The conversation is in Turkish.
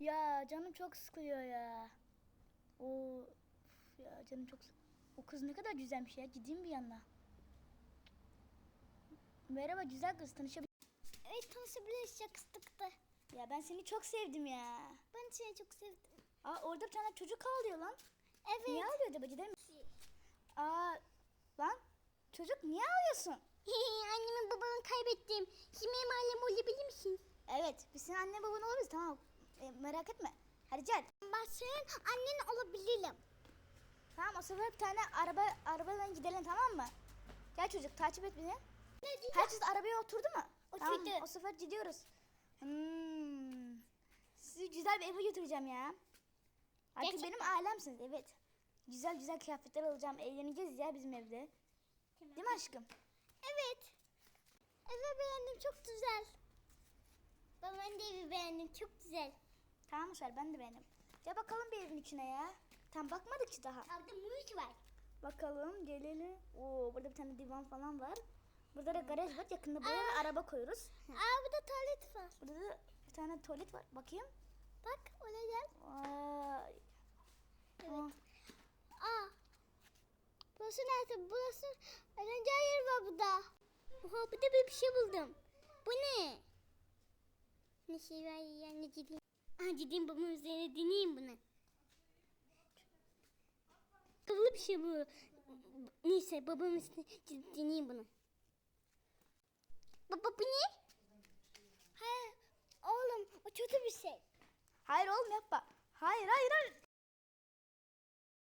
Ya canım çok sıkılıyor ya. O ya canım çok sık- O kız ne kadar güzelmiş ya. Gideyim bir yanına. Merhaba güzel kız tanışabilir Evet tanışabiliriz çok sıkıntı. Ya ben seni çok sevdim ya. Ben seni çok sevdim. Aa orada bir tane çocuk ağlıyor lan. Evet. Niye ağlıyor acaba gidelim. Aa lan çocuk niye ağlıyorsun? Annemi babamı kaybettim. Şimdi benim ailem olabilir misin? Evet biz senin anne baban oluruz tamam. E, merak etme. Hadi gel. Ben senin annen olabilirim. Tamam o sefer bir tane araba arabadan gidelim tamam mı? Gel çocuk takip et beni. Herkes arabaya oturdu mu? Oturdu. Tamam, o sefer gidiyoruz. Hmm. Sizi güzel bir eve götüreceğim ya. Artık Gerçekten. benim ailemsiniz evet. Güzel güzel kıyafetler alacağım. Eğleneceğiz ya bizim evde. Değil mi aşkım? Evet. Evi beğendim çok güzel. De evi beğendim çok güzel. Tamam Şer ben de beğendim. Gel bakalım bir evin içine ya. Tam bakmadık ki daha. Evde müzik var. Bakalım gelelim. Oo burada bir tane divan falan var. Burada da garaj var. Yakında buraya da araba koyuyoruz. Aa burada tuvalet var. Burada da bir tane tuvalet var. Bakayım. Bak oraya gel. Vay. Evet. Aa. Burası nerede? Burası eğlence yeri var burada. Oha burada bir, şey buldum. Bu ne? Ne şey var ya ne gideyim. Aa gideyim babamın üzerine deneyeyim bunu. Kıvlı bir şey bu. Neyse babamın üstüne deneyeyim bunu. Baba bu ne? He, oğlum o kötü bir şey. Hayır oğlum yapma. Hayır hayır hayır.